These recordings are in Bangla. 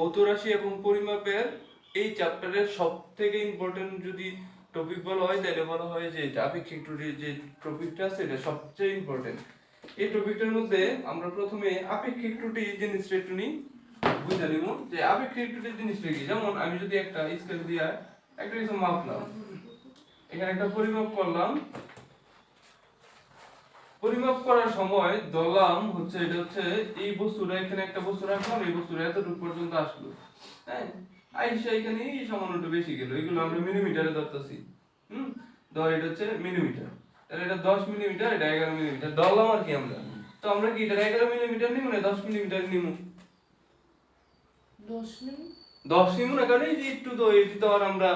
ভৌত রাশি এবং পরিমাপের এই চ্যাপ্টারের সব থেকে ইম্পর্টেন্ট যদি টপিক বলা হয়, তাহলে বলা হয় যে আপেক্ষিক ত্রুটির যে টপিকটা আছে, এটা সবচেয়ে ইম্পর্টেন্ট এই টপিকটার মধ্যে আমরা প্রথমে আপেক্ষিক ত্রুটি জিনিসটা একটু নিই। বুঝে নিব যে আপেক্ষিক ত্রুটি জিনিসটা কি? যেমন আমি যদি একটা স্কেল দিয়া একটা কিছু মাপলাম, এখানে একটা পরিমাপ করলাম পরিমাপ করার সময় দলাম হচ্ছে এটা হচ্ছে এই বস্তুটা এখানে একটা বস্তু রাখলাম এই বস্তুটা এতটুকু পর্যন্ত আসলো। হ্যাঁ? আইসা এখানে এই সামান্য একটু বেশি গেল এগুলো আমরা মিলিমিটারে ধরতেছি। হুম? ধর এটা হচ্ছে মিলিমিটার তাহলে এটা দশ মিলিমিটার এটা এগারো মিলিমিটার দলাম আর কি আমরা? তো আমরা কি এটা এগারো মিলিমিটার নিব না দশ মিলিমিটার নিব? দশ মিনিট দশ নিব না কারণ এই যে একটু তো এটি তো আর আমরা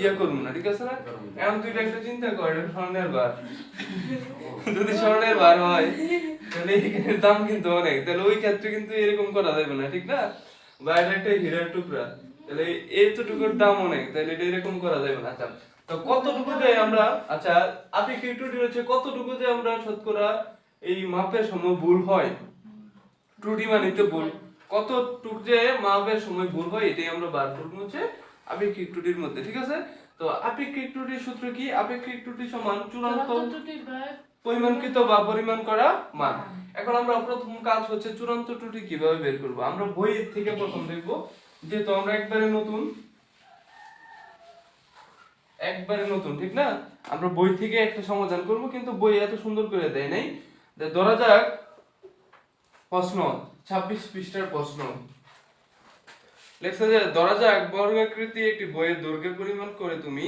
ইয়ে না, ঠিক আছে না? এখন তুই একটা চিন্তা কর স্বর্ণের বার। যদি স্বর্ণের বার হয়, তাহলে দাম কিন্তু অনেক। তাহলে ওই ক্ষেত্রে কিন্তু এরকম করা যাবে না, ঠিক না? বা এটা একটা টুকরা। তাহলে এতটুকুর দাম অনেক, তাহলে এটা এরকম করা যাবে না। আচ্ছা তো কতটুকু যে আমরা আচ্ছা আপেক্ষিক ত্রুটি হচ্ছে কতটুকু যে আমরা শতকরা এই মাপের সময় ভুল হয়? ত্রুটি মানে তো ভুল। কতটুক যে মাপের সময় ভুল হয়, এটাই আমরা বার করব হচ্ছে আপেক্ষিক ত্রুটির মধ্যে ঠিক আছে? তো আপেক্ষিক ত্রুটির সূত্র কি? আপেক্ষিক ত্রুটি সমান চূড়ান্ত পরিমাণকৃত বা পরিমাণ করা মান। এখন আমরা প্রথম কাজ হচ্ছে চূড়ান্ত ত্রুটি কীভাবে বের করব? আমরা বই থেকে প্রথম দেখব। যেহেতু আমরা একবারে নতুন একবারে নতুন ঠিক না? আমরা বই থেকে একটা সমাধান করব কিন্তু বই এত সুন্দর করে দেয় নাই। যে ধরা যাক প্রশ্ন ছাব্বিশ পৃষ্ঠার প্রশ্ন। লেখা যায় ধরা যাক বর্গাকৃতি একটি বইয়ের দৈর্ঘ্যের পরিমাণ করে তুমি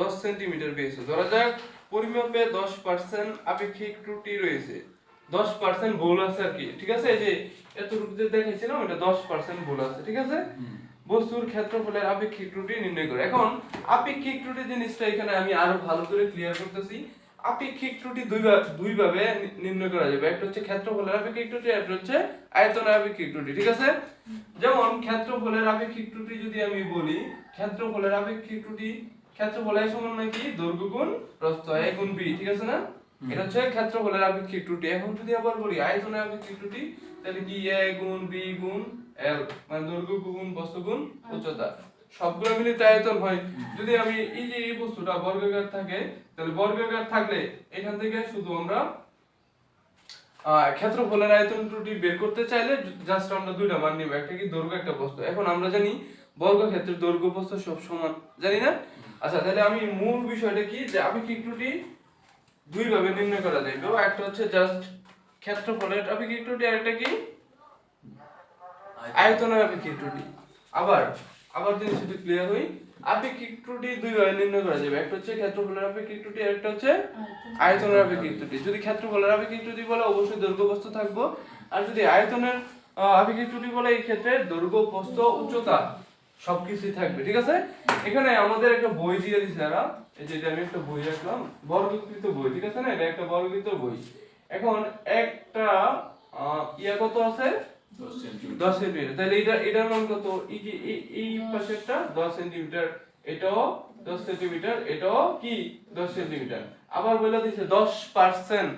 দশ সেন্টিমিটার পেয়েছ। ধরা যাক পরিমাপে দশ পার্সেন্ট আপেক্ষিক ত্রুটি রয়েছে। দশ পার্সেন্ট ভুল আছে আর কি ঠিক আছে? এই যে এতটুকু যে দেখেছিলাম এটা দশ পার্সেন্ট ভুল আছে ঠিক আছে? বস্তুর ক্ষেত্রফলের আপেক্ষিক ত্রুটি নির্ণয় করে। এখন আপেক্ষিক ত্রুটি জিনিসটা এখানে আমি আরও ভালো করে ক্লিয়ার করতেছি। আপেক্ষিক ত্রুটি দুই ভাবে নির্ণয় করা যাবে। একটা হচ্ছে ক্ষেত্রফলের আপেক্ষিক ত্রুটি একটা হচ্ছে আয়তনের আপেক্ষিক ত্রুটি ঠিক আছে? যেমন ক্ষেত্রফলের আপেক্ষিক ত্রুটি যদি আমি বলি ক্ষেত্রফলের আপেক্ষিক ত্রুটি ক্ষেত্রফলের সমান নাকি দৈর্ঘ্য গুণ প্রস্থ a গুণ b ঠিক আছে না? এটা হচ্ছে ক্ষেত্রফলের আপেক্ষিক ত্রুটি। এখন যদি আবার বলি আয়তনের আপেক্ষিক ত্রুটি তাহলে কি a গুণ b গুণ l মানে দৈর্ঘ্য গুণ প্রস্থ গুণ উচ্চতা। সবগুলো মিলে তো আয়তন হয়। যদি আমি এই যে এই বস্তুটা বর্গাকার থাকে তাহলে বর্গাকার থাকলে এখান থেকে শুধু আমরা ক্ষেত্রফলের আয়তন ত্রুটি বের করতে চাইলে জাস্ট আমরা দুইটা মান নিব একটা কি দৈর্ঘ্য একটা প্রস্থ এখন আমরা জানি বর্গক্ষেত্রের দৈর্ঘ্য প্রস্থ সব সমান জানি না? আচ্ছা তাহলে আমি মূল বিষয়টা কি যে আপেক্ষিক ত্রুটি দুই ভাবে নির্ণয় করা যায়? একটা হচ্ছে জাস্ট ক্ষেত্রফলের আপেক্ষিক ত্রুটি আর একটা কি? আয়তনের আপেক্ষিক ত্রুটি। আবার আবার যদি সেটা ক্লিয়ার হই। আপেক্ষিক ত্রুটি দুই ভাবে নির্ণয় করা যাবে। একটা হচ্ছে ক্ষেত্রফলের আপেক্ষিক ত্রুটি আর একটা হচ্ছে আয়তনের আপেক্ষিক ত্রুটি। যদি ক্ষেত্রফলের আপেক্ষিক ত্রুটি বলে অবশ্যই দৈর্ঘ্য প্রস্থ থাকব। আর যদি আয়তনের আপেক্ষিক ত্রুটি বলে এই ক্ষেত্রে দৈর্ঘ্য প্রস্থ উচ্চতা সবকিছুই থাকবে ঠিক আছে? এখানে আমাদের একটা বই দিয়ে দিছে এরা এই যে এটা আমি একটা বই রাখলাম। বর্গকৃত বই ঠিক আছে না? এটা একটা বর্গকৃত বই। এখন একটা ইয়া কত আছে? দশ সেন্টিমিটার তাহলে এটা এটার মান কত? এই যে এই- এই পাশেরটা দশ সেন্টিমিটার এটাও দশ সেন্টিমিটার এটাও কি? দশ সেন্টিমিটার আবার বলে দিচ্ছে দশ পার্সেন্ট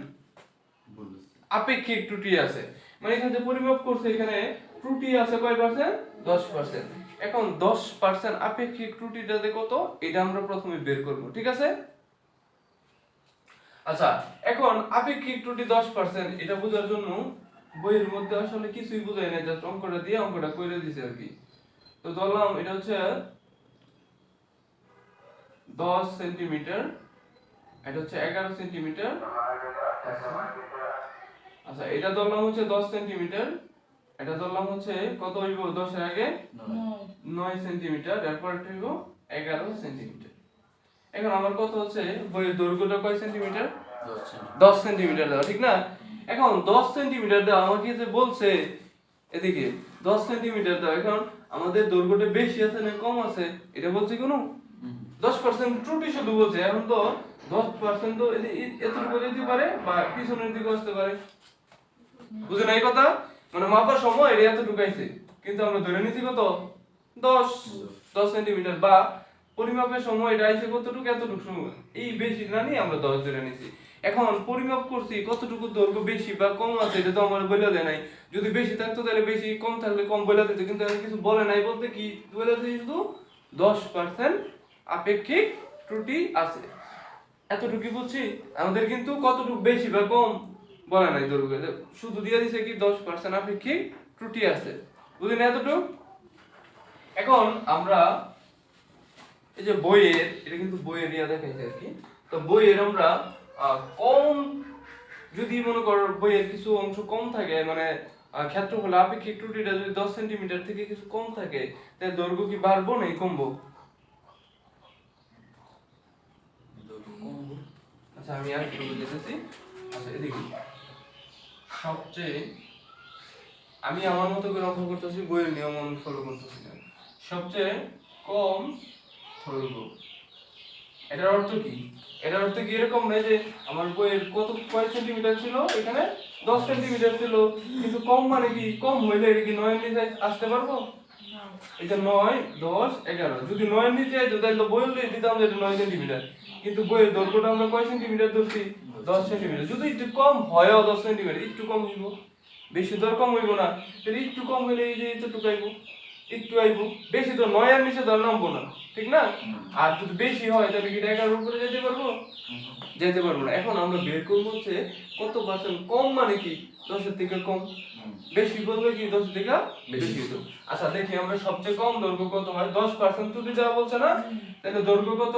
আপেক্ষিক ত্রুটি আছে। মানে এখানে যে পরিমাপ করছে এখানে ত্রুটি আছে কয় পার্সেন্ট দশ পার্সেন্ট এখন দশ পার্সেন্ট আপেক্ষিক ত্রুটিটা যে কত এটা আমরা প্রথমে বের করব ঠিক আছে? আচ্ছা এখন আপেক্ষিক ত্রুটি দশ পার্সেন্ট এটা বোঝার জন্য বইয়ের মধ্যে আসলে কিছুই বোঝায় না জাস্ট অঙ্কটা দিয়ে অঙ্কটা করে দিছে আর কি। তো ধরলাম এটা হচ্ছে দশ সেন্টিমিটার এটা হচ্ছে এগারো সেন্টিমিটার। আচ্ছা এটা ধরলাম হচ্ছে দশ সেন্টিমিটার এটা ধরলাম হচ্ছে কত হইব দশের আগে? নয়। সেন্টিমিটার এরপর এটা হইব এগারো সেন্টিমিটার। এখন আমার কত হচ্ছে বইয়ের দৈর্ঘ্যটা কয় সেন্টিমিটার? দশ সেন্টিমিটার। ঠিক না? এখন দশ সেন্টিমিটার দেওয়া আমাকে যে বলছে, এদিকে, দশ সেন্টিমিটার দেওয়া এখন আমাদের দৈর্ঘ্যটা বেশি আছে না কম আছে, এটা বলছে কোনো? দশ পার্সেন্ট ত্রুটি শুধু বলছে, এখন তো দশ পার্সেন্ট তো এতটুকু পারে বা পিছনের দিকে আসতে পারে। বুঝে না এই কথা? মানে মাপার সময় এটা এত ঢুকাইছে কিন্তু আমরা ধরে নিচ্ছি কত? দশ দশ সেন্টিমিটার বা পরিমাপের সময় এটা আইছে কতটুকু, এতটুকু এই বেশি না নিয়ে আমরা দশ ধরে নিছি। এখন পরিমাপ করছি কতটুকু দৈর্ঘ্য বেশি বা কম আছে, এটা তো আমার বলে দেয় নাই। যদি বেশি থাকতো তাহলে বেশি, কম থাকলে কম বলে দিত, কিন্তু আমি কিছু বলে নাই, বলতে কি বলে দিই শুধু দশ পার্সেন্ট আপেক্ষিক ত্রুটি আছে। এতটুকু বুঝছি? আমাদের কিন্তু কতটুকু বেশি বা কম বলে নাই দৈর্ঘ্য। শুধু দিয়ে দিছে কি দশ পার্সেন্ট আপেক্ষিক ত্রুটি আছে। বুঝলি না এতটুকু? এখন আমরা এই যে বইয়ের, এটা কিন্তু বইয়ের ইয়া দেখাইছে আর কি। তো বইয়ের আমরা কম যদি মনে করো বইয়ের কিছু অংশ কম থাকে মানে ক্ষেত্রফল আপেক্ষিক ত্রুটিটা যদি দশ সেন্টিমিটার থেকে কিছু কম থাকে তাহলে দৈর্ঘ্য কি বাড়বো নাকি কমবো? আচ্ছা আমি আর একটু বুঝেছি আচ্ছা এদিকে। সবচেয়ে আমি আমার মতো করে অঙ্ক করতেছি বইয়ের নিয়ম ফলো করতেছি সবচেয়ে কম দৈর্ঘ্য। এটার অর্থ কি? এটার অর্থ কি এরকম নয় যে আমার বইয়ের কত কয় সেন্টিমিটার ছিল? এখানে দশ সেন্টিমিটার ছিল। কিন্তু কম মানে কি? কম হইলে এটা কি নয়ের নিচে আসতে পারব? এটা নয়, দশ, এগারো। যদি নয়ের নিচে যেত তাহলে বইলে দিতাম যে এটা নয় সেন্টিমিটার কিন্তু বইয়ের দৈর্ঘ্যটা আমরা কয় সেন্টিমিটার ধরছি? দশ সেন্টিমিটার যদি একটু কম হয়ও দশ সেন্টিমিটার একটু কম হইব। বেশি দর কম হইব না। তাহলে একটু কম হইলে এই যে এতটুকু আইব। একটু আইব। বেশি তো নয় আর নিচে ধর নামবো না ঠিক না? আর যদি বেশি হয় তাহলে কি এগারোর উপরে যেতে পারব? যেতে পারব না। এখন আমরা বের করব হচ্ছে কত পার্সেন্ট কম মানে কি? দশের থেকে কম। বেশি বলবে কি? দশ থেকে বেশি তো। আচ্ছা দেখি আমরা সবচেয়ে কম দৈর্ঘ্য কত হয়? দশ পার্সেন্ট ত্রুটি দেওয়া বলছে না? তাহলে দৈর্ঘ্য কত?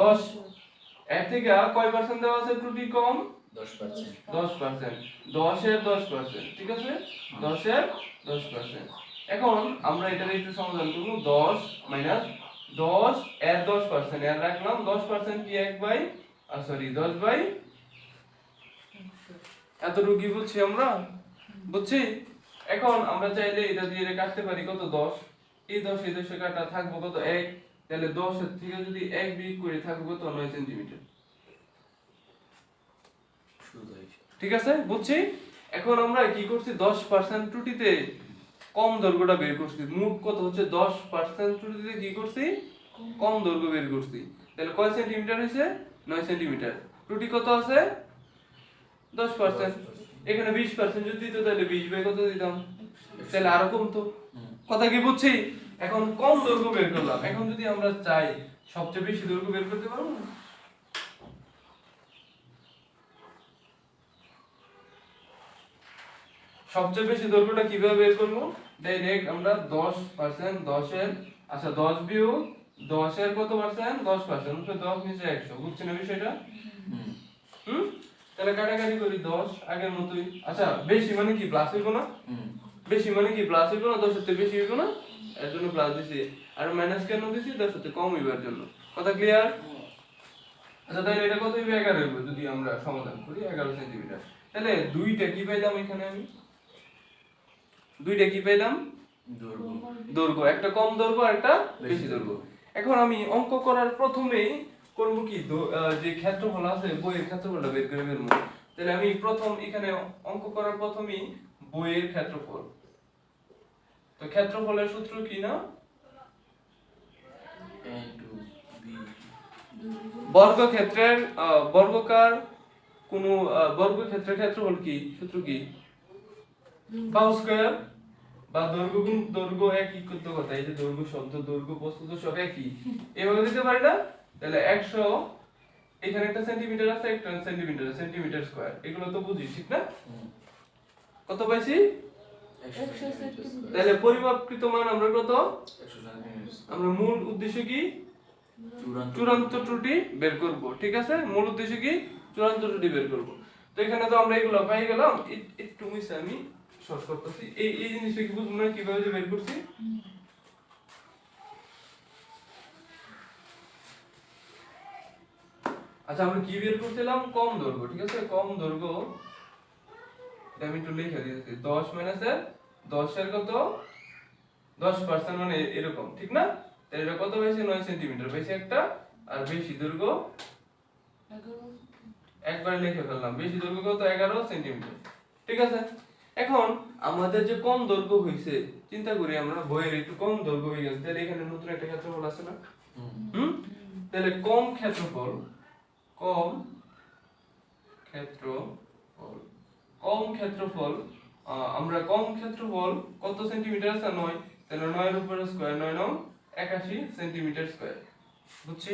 দশ। এর থেকে কয় পার্সেন্ট দেওয়া আছে ত্রুটি কম? দশ পার্সেন্ট দশ পার্সেন্ট দশের দশ পার্সেন্ট ঠিক আছে? দশের দশ পার্সেন্ট এখন আমরা এটার একটু সমাধান করব দশ মাইনাস দশ এর দশ পার্সেন্ট এর রাখলাম দশ পার্সেন্ট কি এক বাই আর সরি দশ বাই এতটুকু কি বুঝছি আমরা? বুঝছি? এখন আমরা চাইলে এটা দিয়ে কাটতে পারি কত দশ? এই দশ এই দশে কাটা থাকব কত এক? তাহলে দশের থেকে যদি এক বিয়োগ করে থাকব কত নয় সেন্টিমিটার সোজাই ঠিক আছে? বুঝছি? এখন আমরা কি করছি? দশ পার্সেন্ট ত্রুটিতে কম দৈর্ঘ্যটা বের করছি। মোট কত হচ্ছে? দশ পার্সেন্ট ত্রুটিতে কি করছি? কম। দৈর্ঘ্য বের করছি। তাহলে কয় সেন্টিমিটার হয়েছে? নয় সেন্টিমিটার ত্রুটি কত আছে? দশ পার্সেন্ট এখানে বিশ পার্সেন্ট যদি দিত তাহলে বিশ বাই কত দিতাম? তাহলে আরও কমতো। কথা কি বুঝছি? এখন কম দৈর্ঘ্য বের করলাম। এখন যদি আমরা চাই সবচেয়ে বেশি দৈর্ঘ্য বের করতে পারব না? সবচেয়ে বেশি দৈর্ঘ্যটা কীভাবে বের করব? ডাইরেক্ট আমরা দশ পার্সেন্ট দশের আচ্ছা দশ বিয়োগ দশের কত পার্সেন্ট দশ পার্সেন্ট দশ নিচে একশো। বুঝছেন না বিষয়টা? হুম। তাহলে কাটাকাটি করি দশ আগের মতোই। আচ্ছা বেশি মানে কি? প্লাস হইব না? হুম। বেশি মানে কি? প্লাস হইব না? দশের থেকে বেশি হইব না? এর জন্য প্লাস দিছি। আর মাইনাস কেন দিছি? দশের থেকে কম হইবার জন্য। কথা ক্লিয়ার আচ্ছা তাহলে এটা কত হইবে? এগারো হইব যদি আমরা সমাধান করি এগারো সেন্টিমিটার তাহলে দুইটা কি পাইলাম এখানে আমি? দুইটা কি পেলাম দৈর্ঘ্য দৈর্ঘ্য একটা কম দৈর্ঘ্য আর একটা বেশি দৈর্ঘ্য এখন আমি অঙ্ক করার প্রথমেই করব কি? যে ক্ষেত্রফল আছে বইয়ের ক্ষেত্রফলটা বের করে ফেলব তাহলে আমি প্রথম এখানে অঙ্ক করার প্রথমেই বইয়ের ক্ষেত্রফল। তো ক্ষেত্রফলের সূত্র কি না? বর্গক্ষেত্রের বর্গকার কোন বর্গক্ষেত্রের ক্ষেত্রফল কি? সূত্র কি? পাও স্কয়ার? বা দৈর্ঘ্য গুণ দৈর্ঘ্য একই করতে কথা এই যে দৈর্ঘ্য শব্দ দৈর্ঘ্য সব একই। এভাবে দিতে পারি না? তাহলে একশো এখানে একটা সেন্টিমিটার আছে একটা সেন্টিমিটার সেন্টিমিটার স্কয়ার এগুলো তো বুঝি ঠিক না? কত পাইছি? তাহলে পরিমাপকৃত মান আমরা কত? আমরা মূল উদ্দেশ্য কি? চূড়ান্ত ত্রুটি। বের করব ঠিক আছে? মূল উদ্দেশ্য কি? চূড়ান্ত ত্রুটি বের করব। তো এখানে তো আমরা এগুলো পাই গেলাম। একটু আমি। শর্ট করতেছি। এই এই জিনিসটা কি বুঝব না কীভাবে যে বের করছি? আচ্ছা আমরা কি বের করছিলাম? কম দৈর্ঘ্য ঠিক আছে? কম দৈর্ঘ্য এটা আমি একটু লিখে দিয়েছি। দশ মাইনাসের দশের কত? দশ পার্সেন্ট মানে এরকম ঠিক না? এটা কত বেশি? নয় সেন্টিমিটার বেশি একটা আর বেশি দৈর্ঘ্য? একবারে লিখে ফেললাম। বেশি দৈর্ঘ্য কত? এগারো সেন্টিমিটার ঠিক আছে? এখন আমাদের যে কম দৈর্ঘ্য হয়েছে চিন্তা করি আমরা বইয়ের একটু কম দৈর্ঘ্য হয়ে গেছে। তাহলে এখানে নতুন একটা ক্ষেত্রফল আছে না? হুম। তাহলে কম ক্ষেত্রফল কম ক্ষেত্রফল কম ক্ষেত্রফল আমরা কম ক্ষেত্রফল কত সেন্টিমিটার আছে? নয়। তাহলে নয়ের উপরে স্কোয়ার নয় নং একাশি সেন্টিমিটার স্কোয়ার বুঝছি.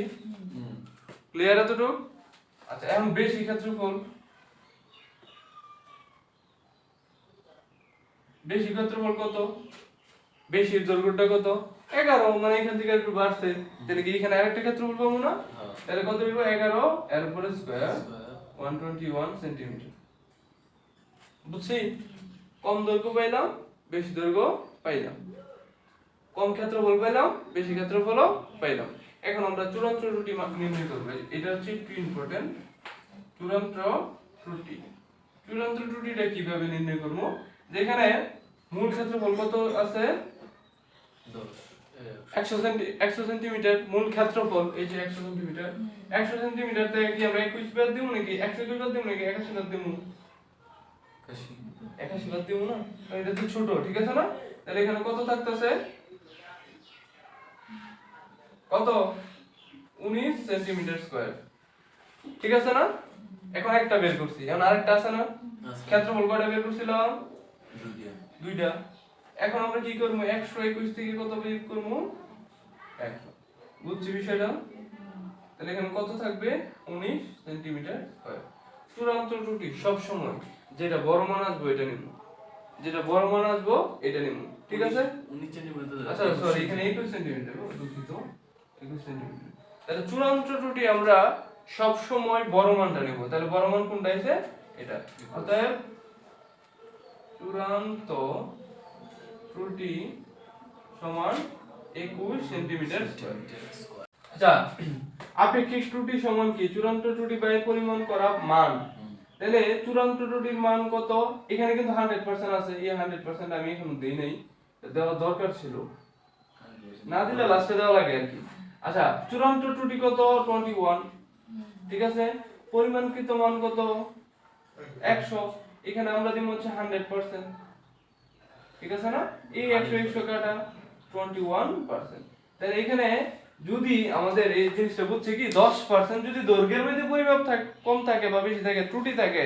ক্লিয়ার এতটুকু? আচ্ছা এখন বেশি ক্ষেত্রফল বেশি ক্ষেত্রফল কত? বেশির দৈর্ঘ্যটা কত? এগারো মানে এখান থেকে একটু বাড়ছে। তাহলে কি এখানে আরেকটা ক্ষেত্রফল পাবো না? হ্যাঁ। তাহলে কত হইব? এগারো এর উপরে square. One twenty one centimetre বুঝছি? কম দৈর্ঘ্য পাইলাম বেশি দৈর্ঘ্য পাইলাম। কম ক্ষেত্রফল পাইলাম বেশি ক্ষেত্রফলও পাইলাম। এখন আমরা চূড়ান্ত ত্রুটি মা- নির্ণয় করব। এটা হচ্ছে একটু ইম্পর্টেন্ট চূড়ান্ত ত্রুটি। চূড়ান্ত ত্রুটিটা কীভাবে নির্ণয় করব? যেখানে মূল ক্ষেত্রফল কত আছে দশ একশো সেন্টিমিটার মূল ক্ষেত্রফল এই যে একশো সেন্টিমিটার একশো সেন্টিমিটার থেকে কি আমরা একুশ বাদ দিব নাকি? একশো একুশ বাদ দিব নাকি? একাশি বাদ দিব? একাশি। একাশি দিব না? এটা তো ছোট ঠিক আছে না? তাহলে এখানে কত থাকতেছে? কত? উনিশ সেন্টিমিটার স্কোয়ার। ঠিক আছে না? এখন একটা বের করছি। এখন আরেকটা আছে না? ক্ষেত্রফল কয়টা বের করছিলাম? দুইটা। এখন আমরা কি করব? একশো একুশ থেকে কত বিয়োগ করব? একশো বুঝছি বিষয়টা? তাহলে এখানে কত থাকবে? উনিশ সেন্টিমিটার স্কয়ার চূড়ান্ত ত্রুটি সব সময় যেটা বড় মান আসব এটা নিব। যেটা বড় মান আসব এটা নিব। ঠিক আছে? উনিশ সেন্টিমিটার আচ্ছা সরি এখানে একুশ সেন্টিমিটার দুঃখিত। একুশ সেন্টিমিটার। তাহলে চূড়ান্ত ত্রুটি আমরা সব সময় বড় মানটা নেব। তাহলে বড় মান কোনটা আছে এটা। অতএব চূড়ান্ত ত্রুটি সমান একুশ সেন্টিমিটার আচ্ছা আপেক্ষিক ত্রুটি সমান কি? চূড়ান্ত ত্রুটি বাই পরিমাণ করা মান। তাহলে চূড়ান্ত ত্রুটির মান কত? এখানে কিন্তু হান্ড্রেড পার্সেন্ট আছে। এই হান্ড্রেড পার্সেন্ট আমি এখনও দিই নাই। দেওয়া দরকার ছিল। না দিলে লাস্টে দেওয়া লাগে আর কি। আচ্ছা চূড়ান্ত ত্রুটি কত? টোয়েন্টি ওয়ান ঠিক আছে? পরিমাণকৃত মান কত? একশো। এখানে আমরা দিব হচ্ছে হান্ড্রেড পার্সেন্ট ঠিক আছে না? এই একশো একশো কাটা টোয়েন্টি ওয়ান পার্সেন্ট তাহলে এখানে যদি আমাদের এই জিনিসটা বুঝছে কি দশ পার্সেন্ট যদি দৈর্ঘ্যের মধ্যে পরিমাপ থাকে কম থাকে বা বেশি থাকে ত্রুটি থাকে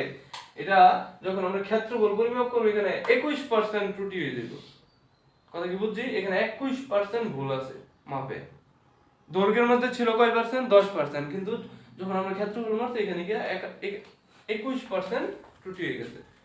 এটা যখন আমরা ক্ষেত্রফল পরিমাপ করব এখানে একুশ পার্সেন্ট ত্রুটি হয়ে যেত কথা কি বুঝছি? এখানে একুশ পার্সেন্ট ভুল আছে মাপে। দৈর্ঘ্যের মধ্যে ছিল কয় পার্সেন্ট দশ পার্সেন্ট কিন্তু যখন আমরা ক্ষেত্রফল মারছি এখানে গিয়ে একুশ পার্সেন্ট ত্রুটি হয়ে গেছে।